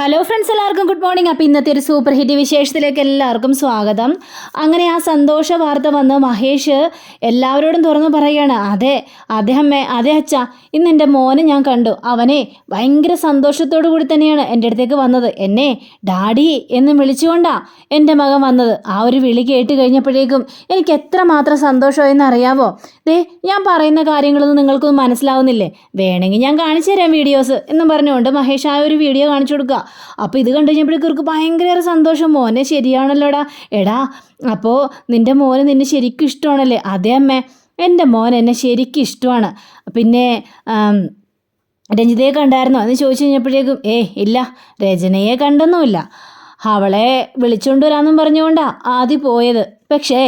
Hello friends എല്ലാവർക്കും good morning അപ്പോൾ ഇന്നത്തെ ഒരു സൂപ്പർ ഹിറ്റ് വിശേഷത്തിലേക്ക് എല്ലാവർക്കും സ്വാഗതം. അങ്ങനെ ആ സന്തോഷ വാർത്ത വന്ന് മഹേഷ് എല്ലാവരോടും തുറന്നു പറയുകയാണ് അതെ അദ്ദേഹം അതെ അച്ഛ ഇന്ന് എന്റെ മോനെ ഞാൻ കണ്ടു. അവനെ ഭയങ്കര സന്തോഷത്തോടു കൂടി തന്നെയാണ് എന്റെ അടുത്തേക്ക് വന്നത്. എന്നെ ഡാഡി എന്ന് വിളിച്ചുകൊണ്ടാ എന്റെ മകൻ വന്നത്. ആ ഒരു വിളി കേട്ട് കഴിഞ്ഞപ്പോഴേക്കും എനിക്ക് എത്രമാത്രം സന്തോഷമായെന്ന് അറിയാമോ ദേ ഞാൻ പറയുന്ന കാര്യങ്ങളൊന്നും നിങ്ങൾക്കൊന്നും മനസ്സിലാവുന്നില്ലേ? വേണമെങ്കിൽ ഞാൻ കാണിച്ചു തരാം വീഡിയോസ് എന്നും പറഞ്ഞുകൊണ്ട് മഹേഷ് ആ ഒരു വീഡിയോ കാണിച്ചു കൊടുക്കുക. അപ്പോൾ ഇത് കണ്ടു കഴിഞ്ഞപ്പോഴേക്കും ഇവർക്ക് ഭയങ്കര സന്തോഷം. മോനെ ശരിയാണല്ലോടാ. എടാ അപ്പോൾ നിന്റെ മോനെ നിന്നെ ശരിക്കും ഇഷ്ടമാണല്ലേ? അതെ അമ്മേ. എന്റെ മോൻ എന്നെ ശരിക്കും ഇഷ്ടമാണ്. പിന്നെ രഞ്ജിതയെ കണ്ടായിരുന്നോ? എന്ന് ചോദിച്ചു കഴിഞ്ഞപ്പോഴേക്കും ഏ ഇല്ല രചനയെ കണ്ടൊന്നുമില്ല. അവളെ വിളിച്ചുകൊണ്ട് വരാമെന്നും പറഞ്ഞുകൊണ്ടാ ആദ്യം പോയത്. പക്ഷേ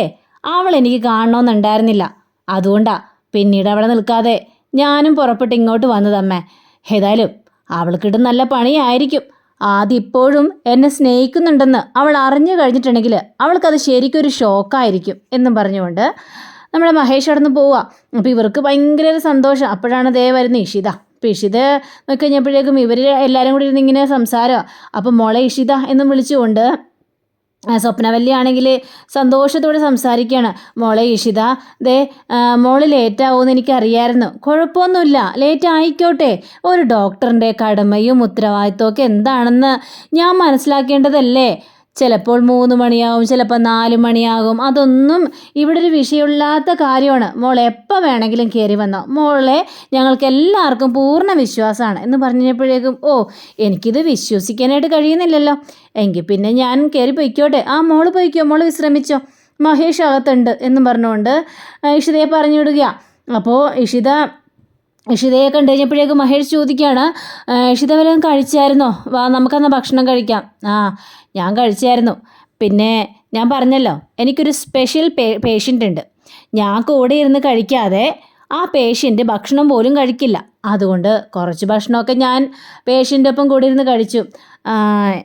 അവൾ എനിക്ക് കാണണമെന്നുണ്ടായിരുന്നില്ല അതുകൊണ്ടാ പിന്നീട് അവിടെ നിൽക്കാതെ ഞാനും പുറപ്പെട്ട് ഇങ്ങോട്ട് വന്നതമ്മേ ഏതായാലും അവൾക്കിട്ട് നല്ല പണിയായിരിക്കും. ആദ്യം ഇപ്പോഴും എന്നെ സ്നേഹിക്കുന്നുണ്ടെന്ന് അവൾ അറിഞ്ഞു കഴിഞ്ഞിട്ടുണ്ടെങ്കിൽ അവൾക്കത് ശരിക്കും ഒരു ഷോക്കായിരിക്കും എന്നും പറഞ്ഞുകൊണ്ട് നമ്മുടെ മഹേഷ് അവിടെ നിന്ന് പോവുക അപ്പോൾ ഇവർക്ക് ഭയങ്കര സന്തോഷം. അപ്പോഴാണ് ദേ വരുന്നത് ഇഷിത. അപ്പോൾ ഇഷിത നോക്കി കഴിഞ്ഞപ്പോഴേക്കും ഇവർ എല്ലാവരും കൂടി ഇരുന്ന് ഇങ്ങനെ സംസാരമാണ് അപ്പോൾ മോളെ ഇഷിത എന്നും വിളിച്ചുകൊണ്ട് ആ, സ്വപ്നവല്ലി സന്തോഷത്തോടെ സംസാരിക്കുകയാണ് മോളെ ഇഷിത ദേ മോൾ ലേറ്റ് എന്ന് എനിക്കറിയായിരുന്നു. കുഴപ്പമൊന്നുമില്ല ലേറ്റ് ആയിക്കോട്ടെ ഒരു ഡോക്ടറിന്റെ കടമയും ഉത്തരവാദിത്വമൊക്കെ എന്താണെന്ന് ഞാൻ മനസ്സിലാക്കേണ്ടതല്ലേ? ചിലപ്പോൾ മൂന്ന് മണിയാകും ചിലപ്പോൾ നാല് മണിയാകും. അതൊന്നും ഇവിടെ ഒരു വിഷയമില്ലാത്ത കാര്യമാണ്. മോൾ എപ്പോൾ വേണമെങ്കിലും കയറി വന്നോ. മോളെ ഞങ്ങൾക്ക് എല്ലാവർക്കും പൂർണ വിശ്വാസമാണ് എന്ന് പറഞ്ഞപ്പോഴേക്കും ഓ എനിക്കിത് വിശ്വസിക്കാനായിട്ട് കഴിയുന്നില്ലല്ലോ. എങ്കിൽ പിന്നെ ഞാൻ കയറി പൊയ്ക്കോട്ടെ. ആ മോൾ പൊയ്ക്കോ മോൾ വിശ്രമിച്ചോ. മഹേഷ് അകത്തുണ്ട് എന്ന് പറഞ്ഞുകൊണ്ട് ഇഷിതയെ പറഞ്ഞു വിടുക അപ്പോൾ ഇഷിത ഇഷിതയെ കണ്ടു കഴിഞ്ഞപ്പോഴേക്കും മഹേഷ് ചോദിക്കുകയാണ് "ആ, ഇഷിത വല്ലതും കഴിച്ചായിരുന്നോ? വാ നമുക്കന്ന് ഭക്ഷണം കഴിക്കാം. ആ ഞാൻ കഴിച്ചായിരുന്നു. പിന്നെ ഞാൻ പറഞ്ഞല്ലോ എനിക്കൊരു സ്പെഷ്യൽ പേ പേഷ്യന്റ് ഉണ്ട്. ഞാൻ കൂടെ ഇരുന്ന് കഴിക്കാതെ ആ പേഷ്യന്റ് ഭക്ഷണം പോലും കഴിക്കില്ല. അതുകൊണ്ട് കുറച്ച് ഭക്ഷണമൊക്കെ ഞാൻ പേഷ്യന്റെ ഒപ്പം കൂടി ഇരുന്ന് കഴിച്ചു.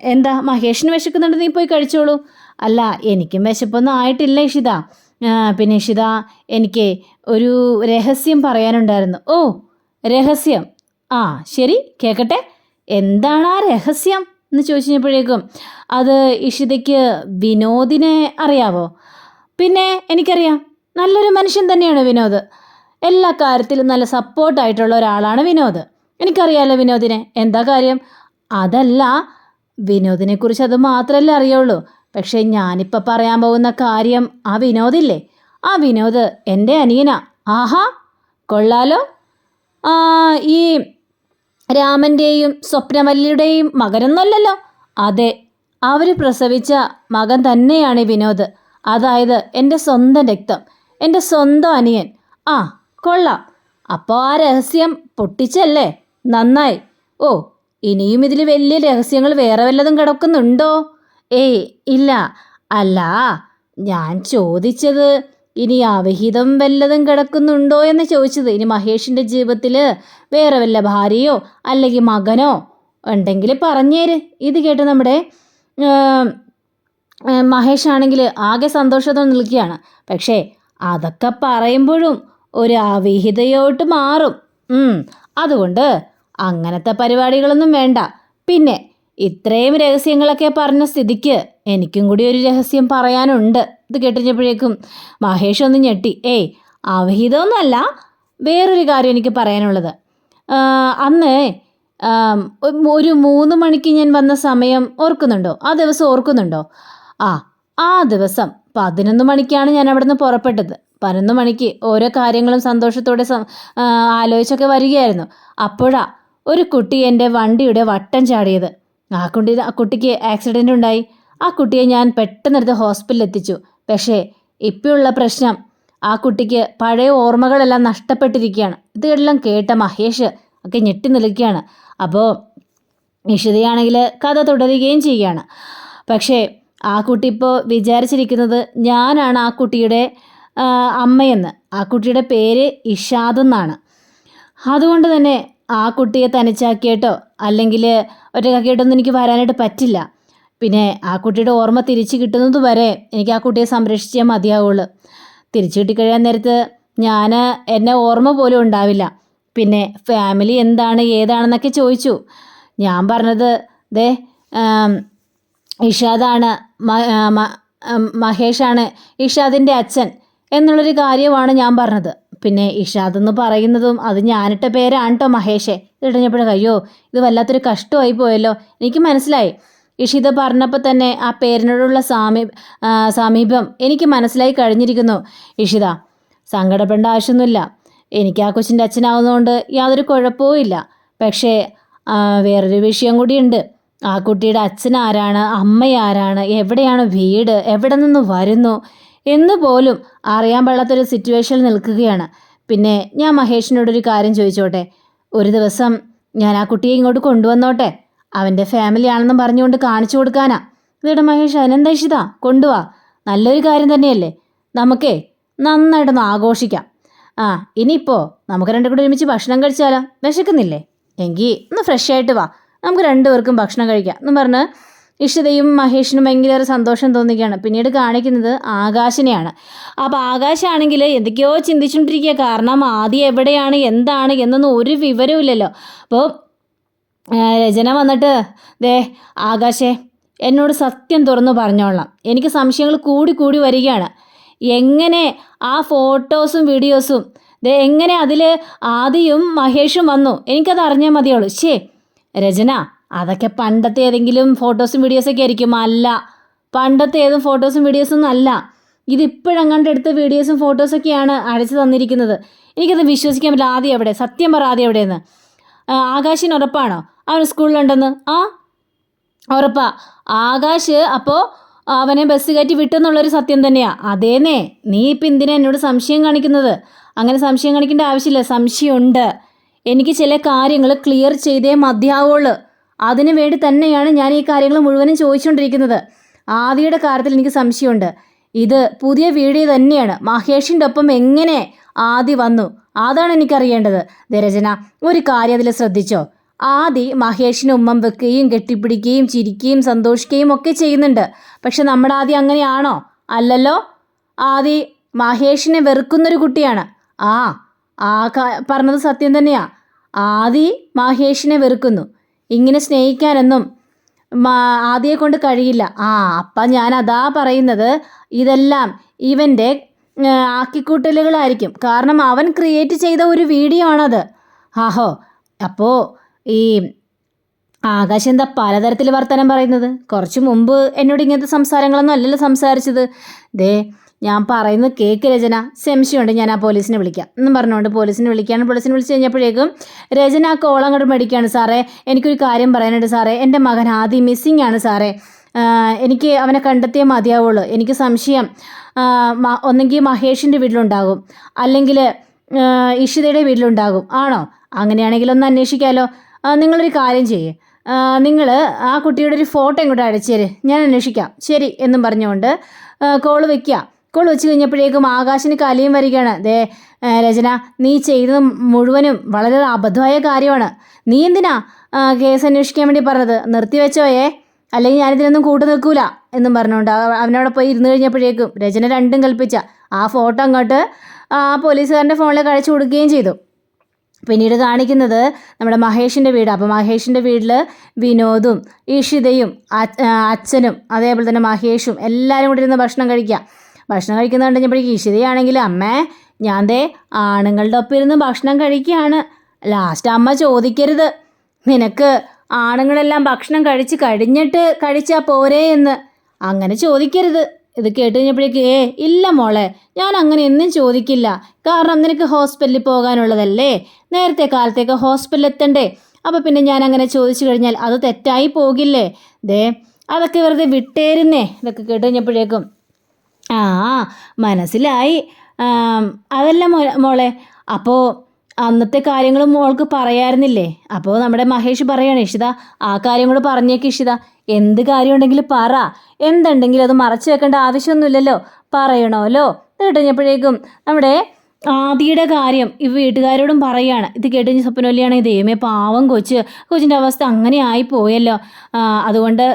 എന്താ മഹേഷിന് വിശക്കുന്നുണ്ട് നീ പോയി കഴിച്ചോളൂ. അല്ല എനിക്കും വിശപ്പൊന്നും ആയിട്ടില്ല ഇഷിത. പിന്നെ ഇഷിത എനിക്ക് ഒരു രഹസ്യം പറയാനുണ്ടായിരുന്നു. ഓ രഹസ്യം. ആ ശരി കേൾക്കട്ടെ എന്താണ് ആ രഹസ്യം? എന്ന് ചോദിച്ചു കഴിഞ്ഞപ്പോഴേക്കും അത് ഇഷിതയ്ക്ക് വിനോദിനെ അറിയാവോ? പിന്നെ എനിക്കറിയാം നല്ലൊരു മനുഷ്യൻ തന്നെയാണ് വിനോദ്. എല്ലാ കാര്യത്തിലും നല്ല സപ്പോർട്ടായിട്ടുള്ള ഒരാളാണ് വിനോദ്. എനിക്കറിയാമല്ലോ വിനോദിനെ എന്താ കാര്യം? അതല്ല വിനോദിനെക്കുറിച്ച് അത് മാത്രമല്ലേ അറിയുള്ളൂ. പക്ഷേ ഞാനിപ്പോൾ പറയാൻ പോകുന്ന കാര്യം ആ വിനോദില്ലേ? ആ വിനോദ് എന്റെ അനിയനാ. ആഹാ കൊള്ളാലോ. ഈ രാമന്റെയും സ്വപ്നവല്ലിയുടെയും മകനൊന്നുമല്ലല്ലോ. അതെ അവർ പ്രസവിച്ച മകൻ തന്നെയാണ് വിനോദ്. അതായത് എന്റെ സ്വന്തം രക്തം എന്റെ സ്വന്തം അനിയൻ. ആ കൊള്ളാം. അപ്പോൾ ആ രഹസ്യം പൊട്ടിച്ചല്ലേ? നന്നായി. ഓ ഇനിയും ഇതിൽ വലിയ രഹസ്യങ്ങൾ വേറെ വല്ലതും കിടക്കുന്നുണ്ടോ? ഏയ് ഇല്ല. അല്ല ഞാൻ ചോദിച്ചത് ഇനി അവിഹിതം വല്ലതും കിടക്കുന്നുണ്ടോ എന്ന് ചോദിച്ചത് ഇനി മഹേഷിന്റെ ജീവിതത്തിൽ വേറെ വല്ല ഭാര്യയോ അല്ലെങ്കിൽ മകനോ ഉണ്ടെങ്കിൽ പറഞ്ഞേര്. ഇത് കേട്ട് നമ്മുടെ മഹേഷ് ആണെങ്കിൽ ആകെ സന്തോഷത്തോടെ നിൽക്കുകയാണ്. പക്ഷേ അതൊക്കെ പറയുമ്പോഴും ഒരു അവിഹിതയോട്ട് മാറും. അതുകൊണ്ട് അങ്ങനത്തെ പരിപാടികളൊന്നും വേണ്ട. പിന്നെ ഇത്രയും രഹസ്യങ്ങളൊക്കെ പറഞ്ഞ സ്ഥിതിക്ക് എനിക്കും കൂടി ഒരു രഹസ്യം പറയാനുണ്ട്. ഇത് കേട്ടിഞ്ഞപ്പോഴേക്കും മഹേഷ് ഒന്ന് ഞെട്ടി. ഏയ് അവഹിതമൊന്നുമല്ല. വേറൊരു കാര്യം എനിക്ക് പറയാനുള്ളത്. അന്ന് ഒരു- മൂന്ന് മണിക്ക് ഞാൻ വന്ന സമയം ഓർക്കുന്നുണ്ടോ? ആ ദിവസം ഓർക്കുന്നുണ്ടോ? ആ ആ ദിവസം പതിനൊന്ന് മണിക്കാണ് ഞാൻ അവിടെ നിന്ന് പുറപ്പെട്ടത്. പതിനൊന്ന് മണിക്ക് ഓരോ കാര്യങ്ങളും സന്തോഷത്തോടെ ആലോചിച്ചൊക്കെ വരികയായിരുന്നു. അപ്പോഴാ ഒരു കുട്ടി എന്റെ വണ്ടിയുടെ വട്ടം ചാടിയത്. ആ കുട്ടി ആ കുട്ടിക്ക് ആക്സിഡന്റ് ഉണ്ടായി. ആ കുട്ടിയെ ഞാൻ പെട്ടെന്നെടുത്ത് ഹോസ്പിറ്റലിൽ എത്തിച്ചു. പക്ഷേ ഇപ്പോഴുള്ള പ്രശ്നം ആ കുട്ടിക്ക് പഴയ ഓർമ്മകളെല്ലാം നഷ്ടപ്പെട്ടിരിക്കുകയാണ്. ഇതെല്ലാം കേട്ട മഹേഷ് ഒക്കെ ഞെട്ടി നിൽക്കുകയാണ്. അപ്പോൾ നിഷിതയാണെങ്കിൽ കഥ തുടരുകയും ചെയ്യുകയാണ്. പക്ഷേ ആ കുട്ടി ഇപ്പോൾ വിചാരിച്ചിരിക്കുന്നത് ഞാനാണ് ആ കുട്ടിയുടെ അമ്മയെന്ന്. ആ കുട്ടിയുടെ പേര് ഇഷാദ് എന്നാണ്. അതുകൊണ്ട് തന്നെ ആ കുട്ടിയെ തനിച്ചാക്കിയിട്ടോ അല്ലെങ്കിൽ ഒറ്റക്കാക്കിയിട്ടൊന്നും എനിക്ക് വരാനായിട്ട് പറ്റില്ല. പിന്നെ ആ കുട്ടിയുടെ ഓർമ്മ തിരിച്ചു കിട്ടുന്നത് വരെ എനിക്ക് ആ കുട്ടിയെ സംരക്ഷിച്ചേ മതിയാവുള്ളൂ. തിരിച്ചു കിട്ടിക്കഴിയാൻ നേരത്ത് ഞാൻ എന്നെ ഓർമ്മ പോലും ഉണ്ടാവില്ല. പിന്നെ ഫാമിലി എന്താണ് ഏതാണെന്നൊക്കെ ചോദിച്ചു. ഞാൻ പറഞ്ഞത് ദേ ഇഷാദാണ് മഹേഷാണ് ഇഷാദിന്റെ അച്ഛൻ എന്നുള്ളൊരു കാര്യമാണ് ഞാൻ പറഞ്ഞത്. പിന്നെ ഇഷാദ് എന്ന് പറയുന്നതും അത് ഞാനിട്ട പേരാണ് കേട്ടോ മഹേഷേ. ഇത് ഇടഞ്ഞപ്പോഴും അയ്യോ ഇത് വല്ലാത്തൊരു കഷ്ടമായി പോയല്ലോ. എനിക്ക് മനസ്സിലായി. ഇഷിത പറഞ്ഞപ്പോൾ തന്നെ ആ പേരിനോടുള്ള സാമീ സമീപം എനിക്ക് മനസ്സിലായി കഴിഞ്ഞിരിക്കുന്നു. ഇഷിത സങ്കടപ്പെടേണ്ട ആവശ്യമൊന്നുമില്ല. എനിക്ക് ആ കൊച്ചിന്റെ അച്ഛനാവുന്നതുകൊണ്ട് യാതൊരു കുഴപ്പവും ഇല്ല. പക്ഷേ വേറൊരു വിഷയം കൂടിയുണ്ട്. ആ കുട്ടിയുടെ അച്ഛൻ ആരാണ് അമ്മ ആരാണ് എവിടെയാണ് വീട് എവിടെ നിന്ന് വരുന്നു എന്ന് പോലും അറിയാൻ പാടാത്തൊരു സിറ്റുവേഷനിൽ നിൽക്കുകയാണ്. പിന്നെ ഞാൻ മഹേഷിനോടൊരു കാര്യം ചോദിച്ചോട്ടെ? ഒരു ദിവസം ഞാൻ ആ കുട്ടിയെ ഇങ്ങോട്ട് കൊണ്ടുവന്നോട്ടെ? അവന്റെ ഫാമിലി ആണെന്നും പറഞ്ഞുകൊണ്ട് കാണിച്ചു കൊടുക്കാനാ. ഇതിട മഹേഷ് അതിനെന്താ ഇഷിതാ? കൊണ്ടുവാ. നല്ലൊരു കാര്യം തന്നെയല്ലേ? നമുക്കേ നന്നായിട്ടൊന്ന് ആഘോഷിക്കാം. ആ ഇനിയിപ്പോൾ നമുക്ക് രണ്ടു കൂടി ഒരുമിച്ച് ഭക്ഷണം കഴിച്ചാലോ? വിശക്കുന്നില്ലേ? എങ്കിൽ ഒന്ന് ഫ്രഷ് ആയിട്ട് വാ. നമുക്ക് രണ്ടുപേർക്കും ഭക്ഷണം കഴിക്കാം. എന്ന് പറഞ്ഞ് ഇഷിതയും മഹേഷിനും ഭയങ്കര സന്തോഷം തോന്നുകയാണ്. പിന്നീട് കാണിക്കുന്നത് ആകാശിനെയാണ്. അപ്പോൾ ആകാശാണെങ്കിൽ എന്തൊക്കെയോ ചിന്തിച്ചുകൊണ്ടിരിക്കുക. കാരണം ആദ്യം എവിടെയാണ്? എന്താണ്? എന്നൊന്നും ഒരു വിവരവും ഇല്ലല്ലോ. അപ്പോൾ രചന വന്നിട്ട് ദേ ആകാശേ എന്നോട് സത്യം തുറന്നു പറഞ്ഞോളാം എനിക്ക് സംശയങ്ങൾ കൂടി കൂടി വരികയാണ്. എങ്ങനെ ആ ഫോട്ടോസും വീഡിയോസും ദേ എങ്ങനെ അതിൽ ആദിയും മഹേഷും വന്നു? എനിക്കത് അറിഞ്ഞാൽ മതിയുള്ളൂ. ശേ രചന അതൊക്കെ പണ്ടത്തെ ഏതെങ്കിലും ഫോട്ടോസും വീഡിയോസൊക്കെ ആയിരിക്കും. അല്ല പണ്ടത്തെ ഏതും ഫോട്ടോസും വീഡിയോസും അല്ല. ഇതിപ്പോഴങ്ങാണ്ട് എടുത്ത വീഡിയോസും ഫോട്ടോസൊക്കെയാണ് അയച്ചു തന്നിരിക്കുന്നത്. എനിക്കത് വിശ്വസിക്കാൻ പറ്റില്ല. ആദ്യം എവിടെ? സത്യം പറ ആദ്യം എവിടെയെന്ന്. ആകാശിന് ഉറപ്പാണോ? അവൻ സ്കൂളിലുണ്ടെന്ന്? ആ ഉറപ്പാ. ആകാശ് അപ്പോൾ അവനെ ബസ് കയറ്റി വിട്ടെന്നുള്ളൊരു സത്യം തന്നെയാണ് അതേന്നേ. നീ ഇപ്പം എന്തിനാ എന്നോട് സംശയം കാണിക്കുന്നത്? അങ്ങനെ സംശയം കാണിക്കേണ്ട ആവശ്യമില്ല. സംശയമുണ്ട്. എനിക്ക് ചില കാര്യങ്ങൾ ക്ലിയർ ചെയ്തേ മതിയാവുള്ളൂ. അതിനു വേണ്ടി തന്നെയാണ് ഞാൻ ഈ കാര്യങ്ങൾ മുഴുവനും ചോദിച്ചുകൊണ്ടിരിക്കുന്നത്. ആദിയുടെ കാര്യത്തിൽ എനിക്ക് സംശയമുണ്ട്. ഇത് പുതിയ വീഡിയോ തന്നെയാണ്. മഹേഷിന്റെ ഒപ്പം എങ്ങനെ ആദി വന്നു? അതാണ് എനിക്കറിയേണ്ടത്. ദരജന ഒരു കാര്യം അതിൽ ശ്രദ്ധിച്ചോ? ആദി മഹേഷിന് ഉമ്മം വെക്കുകയും കെട്ടിപ്പിടിക്കുകയും ചിരിക്കുകയും സന്തോഷിക്കുകയും ഒക്കെ ചെയ്യുന്നുണ്ട്. പക്ഷെ നമ്മുടെ ആദി അങ്ങനെയാണോ? അല്ലല്ലോ? ആദി മഹേഷിനെ വെറുക്കുന്നൊരു കുട്ടിയാണ്. ആ ആ പറഞ്ഞത് സത്യം തന്നെയാ. ആദി മഹേഷിനെ വെറുക്കുന്നു. ഇങ്ങനെ സ്നേഹിക്കാനൊന്നും ആദിയെ കൊണ്ട് കഴിയില്ല. ആ അപ്പം ഞാൻ അതാ പറയുന്നത്. ഇതെല്ലാം ഇവന്റെ ആക്കിക്കൂട്ടലുകളായിരിക്കും. കാരണം അവൻ ക്രിയേറ്റ് ചെയ്ത ഒരു വീഡിയോ ആണത്. ആഹോ അപ്പോൾ ഈ ആകാശ് എന്താ പലതരത്തിൽ വർത്തമാനം പറയുന്നത്? കുറച്ച് മുമ്പ് എന്നോട് ഇങ്ങനത്തെ സംസാരങ്ങളൊന്നും അല്ലല്ലോ സംസാരിച്ചത്. ദേ ഞാൻ പറയുന്നത് കേക്ക് രചന. സംശയമുണ്ട് ഞാൻ ആ പോലീസിനെ വിളിക്കാം. എന്നും പറഞ്ഞുകൊണ്ട് പോലീസിനെ വിളിക്കുകയാണ്. പോലീസിനെ വിളിച്ച് കഴിഞ്ഞപ്പോഴേക്കും രചന ആ കോളം അങ്ങോട്ട് മേടിക്കുകയാണ്. സാറേ എനിക്കൊരു കാര്യം പറയാനുണ്ട് സാറേ. എന്റെ മകൻ ആദ്യം മിസ്സിങ് ആണ് സാറേ. എനിക്ക് അവനെ കണ്ടെത്തിയേ മതിയാവുള്ളൂ. എനിക്ക് സംശയം ഒന്നെങ്കിൽ മഹേഷിന്റെ വീട്ടിലുണ്ടാകും. അല്ലെങ്കിൽ ഇഷിതയുടെ വീട്ടിലുണ്ടാകും. ആണോ? അങ്ങനെയാണെങ്കിൽ ഒന്ന് അന്വേഷിക്കാമല്ലോ നിങ്ങളൊരു കാര്യം ചെയ്യേ. നിങ്ങൾ ആ കുട്ടിയുടെ ഒരു ഫോട്ടോ ഇങ്ങോട്ട് അയച്ചു തര്. ഞാൻ അന്വേഷിക്കാം. ശരി എന്നും പറഞ്ഞുകൊണ്ട് കോൾ വെക്കുക കോൾ വെച്ച് കഴിഞ്ഞപ്പോഴേക്കും ആകാശിന് കലിയും വരികയാണ്. ദേ രചന നീ ചെയ്തത് മുഴുവനും വളരെ അബദ്ധമായ കാര്യമാണ്. നീ എന്തിനാ കേസ് അന്വേഷിക്കാൻ വേണ്ടി പറഞ്ഞത്? നിർത്തിവെച്ചോയേ. അല്ലെങ്കിൽ ഞാനിതിനൊന്നും കൂട്ടു നിൽക്കൂല എന്നും പറഞ്ഞുകൊണ്ട് അവ- അവനവിടെ പോയി ഇരുന്ന് കഴിഞ്ഞപ്പോഴേക്കും രചന രണ്ടും കൽപ്പിച്ച ആ ഫോട്ടോ അങ്ങോട്ട് ആ പോലീസുകാരന്റെ ഫോണിൽ അയച്ചു കൊടുക്കുകയും ചെയ്തു. പിന്നീട് കാണിക്കുന്നത് നമ്മുടെ മഹേഷിന്റെ വീട്. അപ്പോൾ മഹേഷിന്റെ വീട്ടിൽ വിനോദും ഇഷിതയും അച്ഛനും അതേപോലെ തന്നെ മഹേഷും എല്ലാവരും കൂടി ഇരുന്ന് ഭക്ഷണം കഴിക്കുക. ഭക്ഷണം കഴിക്കുന്ന കണ്ടുകഴിഞ്ഞപ്പോഴേക്കും ഈശ്വരിയാണെങ്കിൽ അമ്മേ ഞാൻ ദേ ആണുങ്ങളുടെ ഒപ്പം ഇരുന്ന് ഭക്ഷണം കഴിക്കുകയാണ്. ലാസ്റ്റ് അമ്മ ചോദിക്കരുത്. നിനക്ക് ആണുങ്ങളെല്ലാം ഭക്ഷണം കഴിച്ച് കഴിഞ്ഞിട്ട് കഴിച്ചാൽ പോരേ എന്ന്. അങ്ങനെ ചോദിക്കരുത്. ഇത് കേട്ട് കഴിഞ്ഞപ്പോഴേക്ക് ഏ ഇല്ല മോളെ ഞാൻ അങ്ങനെ എന്നും ചോദിക്കില്ല. കാരണം നിനക്ക് ഹോസ്പിറ്റലിൽ പോകാനുള്ളതല്ലേ? നേരത്തെ കാലത്തേക്ക് ഹോസ്പിറ്റലിൽ എത്തണ്ടേ? അപ്പോൾ പിന്നെ ഞാൻ അങ്ങനെ ചോദിച്ചു കഴിഞ്ഞാൽ അത് തെറ്റായി പോകില്ലേ? ദേ അതൊക്കെ വെറുതെ വിട്ടേരുന്നേ. ഇതൊക്കെ കേട്ട് കഴിഞ്ഞപ്പോഴേക്കും ആ മനസ്സിലായി. അതെല്ലാം മോളെ അപ്പോൾ അന്നത്തെ കാര്യങ്ങൾ മോൾക്ക് പറയായിരുന്നില്ലേ? അപ്പോൾ നമ്മുടെ മഹേഷ് പറയാണ് ഇഷിത ആ കാര്യം കൂടെ പറഞ്ഞേക്ക് ഇഷിത. എന്ത് കാര്യം ഉണ്ടെങ്കിലും പറ. എന്തുണ്ടെങ്കിലും അത് മറച്ചു വെക്കേണ്ട ആവശ്യമൊന്നുമില്ലല്ലോ. പറയണമല്ലോ കേട്ടുകഴിഞ്ഞപ്പോഴേക്കും നമ്മുടെ ആദിയുടെ കാര്യം ഈ വീട്ടുകാരോടും പറയാണ്. ഇത് കേട്ട് കഴിഞ്ഞ് സ്വപ്നവല്ലിയാണെങ്കിൽ ദൈവമേ പാവം കൊച്ച്. കൊച്ചിന്റെ അവസ്ഥ അങ്ങനെ ആയി പോയല്ലോ. അതുകൊണ്ട്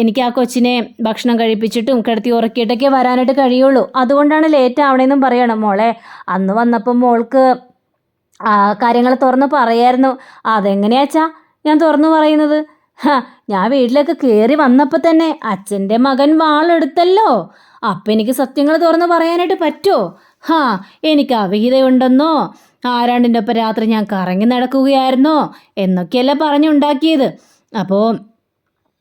എനിക്ക് ആ കൊച്ചിനെ ഭക്ഷണം കഴിപ്പിച്ചിട്ടും കിടത്തി ഉറക്കിയിട്ടൊക്കെ വരാനായിട്ട് കഴിയുള്ളൂ. അതുകൊണ്ടാണ് ലേറ്റ് ആവണേന്നും പറയണം. മോളെ അന്ന് വന്നപ്പോൾ മോൾക്ക് കാര്യങ്ങൾ തുറന്ന് പറയായിരുന്നു. അതെങ്ങനെയാച്ചാ ഞാൻ തുറന്നു പറയുന്നത്? ഞാൻ വീട്ടിലേക്ക് കയറി വന്നപ്പോൾ തന്നെ അച്ഛന്റെ മകൻ വാളെടുത്തല്ലോ. അപ്പം എനിക്ക് സത്യങ്ങൾ തുറന്ന് പറയാനായിട്ട് പറ്റുമോ ഹാ എനിക്ക് അവിഹിതയുണ്ടെന്നോ? ആരാണ്ടിന്റെ ഒപ്പം രാത്രി ഞാൻ കറങ്ങി നടക്കുകയായിരുന്നോ? എന്നൊക്കെയല്ലേ പറഞ്ഞുണ്ടാക്കിയത്. അപ്പോൾ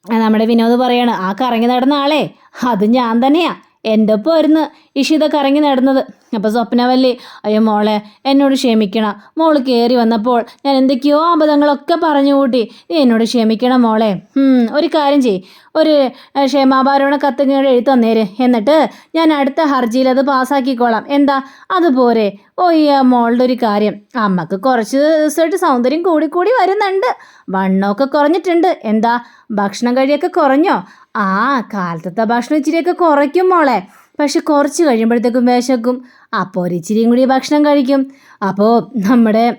നമ്മുടെ വിനോദ് പറയാണ് ആ കറങ്ങി നടന്ന ആളെ അത് ഞാൻ തന്നെയാ. എന്റെ ഒപ്പം ആയിരുന്നു ഇഷിത കറങ്ങി നടന്നത്. അപ്പോൾ സ്വപ്നവല്ലി അയ്യോ മോളെ എന്നോട് ക്ഷമിക്കണം. മോൾ കയറി വന്നപ്പോൾ ഞാൻ എന്തൊക്കെയോ അബദ്ധങ്ങളൊക്കെ പറഞ്ഞു കൂട്ടി. നീ എന്നോട് ക്ഷമിക്കണം മോളെ. ഒരു കാര്യം ചെയ് ഒരു ക്ഷേമാപാരോണ ക്ഷമാഭാരവണ കത്ത് ഇങ്ങോട്ട് എഴുതി തന്നേര്. എന്നിട്ട് ഞാൻ അടുത്ത ഹർജിയിൽ അത് പാസ്സാക്കിക്കോളാം. എന്താ? അതുപോലെ ഓ ഈ മോളുടെ ഒരു കാര്യം. അമ്മയ്ക്ക് കുറച്ച് ദിവസമായിട്ട് സൗന്ദര്യം കൂടി കൂടി വരുന്നുണ്ട്. വണ്ണമൊക്കെ കുറഞ്ഞിട്ടുണ്ട്. എന്താ? ഭക്ഷണം കഴിയൊക്കെ കുറഞ്ഞോ? ആ കാലത്തത്തെ ഭക്ഷണം ഇച്ചിരിയൊക്കെ കുറയ്ക്കും മോളെ. പക്ഷെ കുറച്ച് കഴിയുമ്പോഴത്തേക്കും വിശക്കും. അപ്പോൾ ഒരു ഇച്ചിരിയും കൂടി ഭക്ഷണം കഴിക്കും. അപ്പോൾ നമ്മുടെ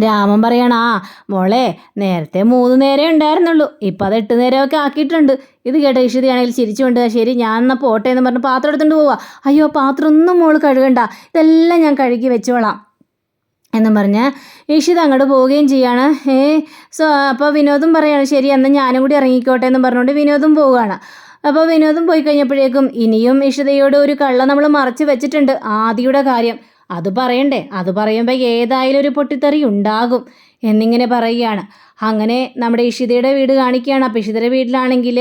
രാമൻ പറയണ ആ മോളെ നേരത്തെ മൂന്ന് നേരേ ഉണ്ടായിരുന്നുള്ളൂ. ഇപ്പം അത് എട്ട് നേരമൊക്കെ ആക്കിയിട്ടുണ്ട്. ഇത് കേട്ട ഇഷിതയാണെങ്കിൽ ചിരിച്ചുകൊണ്ട് ശരി ഞാൻ എന്നാൽ പോട്ടെ എന്ന് പറഞ്ഞ് പാത്രം എടുത്തുകൊണ്ട് പോവാ. അയ്യോ പാത്രം ഒന്നും മോൾ കഴുകണ്ട. ഇതെല്ലാം ഞാൻ കഴുകി വെച്ചോളാം. എന്നും പറഞ്ഞ് ഇഷിത അങ്ങോട്ട് പോവുകയും ചെയ്യാണ്. ഏ സോ അപ്പോൾ വിനോദും പറയാണ് ശരി എന്നാൽ ഞാനും കൂടി ഇറങ്ങിക്കോട്ടെ എന്ന് പറഞ്ഞുകൊണ്ട് വിനോദും പോവുകയാണ്. അപ്പോൾ വിനോദും പോയി കഴിഞ്ഞപ്പോഴേക്കും ഇനിയും ഇഷിതയോട് ഒരു കള്ള നമ്മൾ മറച്ചു വെച്ചിട്ടുണ്ട്. ആദിയുടെ കാര്യം. അത് പറയണ്ടേ? അത് പറയുമ്പോൾ ഏതായാലും ഒരു പൊട്ടിത്തെറി ഉണ്ടാകും. എന്നിങ്ങനെ പറയുകയാണ്. അങ്ങനെ നമ്മുടെ ഇഷിതയുടെ വീട് കാണിക്കുകയാണ്. അപ്പോൾ ഇഷിതയുടെ വീട്ടിലാണെങ്കിൽ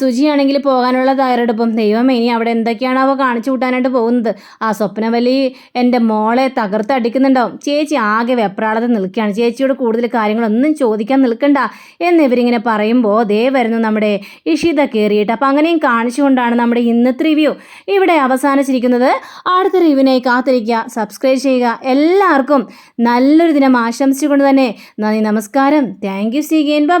സുജിയാണെങ്കിൽ പോകാനുള്ള തയ്യാറെടുപ്പും. ദൈവമേ ഇനി അവിടെ എന്തൊക്കെയാണാവോ കാണിച്ചു കൂട്ടാനായിട്ട് പോകുന്നത്. ആ സ്വപ്നവലി എന്റെ മോളെ തകർത്തടിക്കുന്നുണ്ടാവും ചേച്ചി ആകെ വെപ്രാളത്തിൽ നിൽക്കുകയാണ്. ചേച്ചിയോട് കൂടുതൽ കാര്യങ്ങളൊന്നും ചോദിക്കാൻ നിൽക്കണ്ട എന്നിവരിങ്ങനെ പറയുമ്പോൾ ദേ വരുന്നു നമ്മുടെ ഇഷിത കയറിയിട്ട്. അപ്പോൾ അങ്ങനെയും കാണിച്ചുകൊണ്ടാണ് നമ്മുടെ ഇന്നത്തെ റിവ്യൂ ഇവിടെ അവസാനിച്ചിരിക്കുന്നത്. അടുത്ത റിവ്യൂവിനായി കാത്തിരിക്കുക. സബ്സ്ക്രൈബ് ചെയ്യുക. എല്ലാവർക്കും നല്ലൊരു ദിനം ആശംസിച്ചുകൊണ്ട് തന്നെ. നന്ദി നമസ്കാരം. Thank you സിഗേൻ by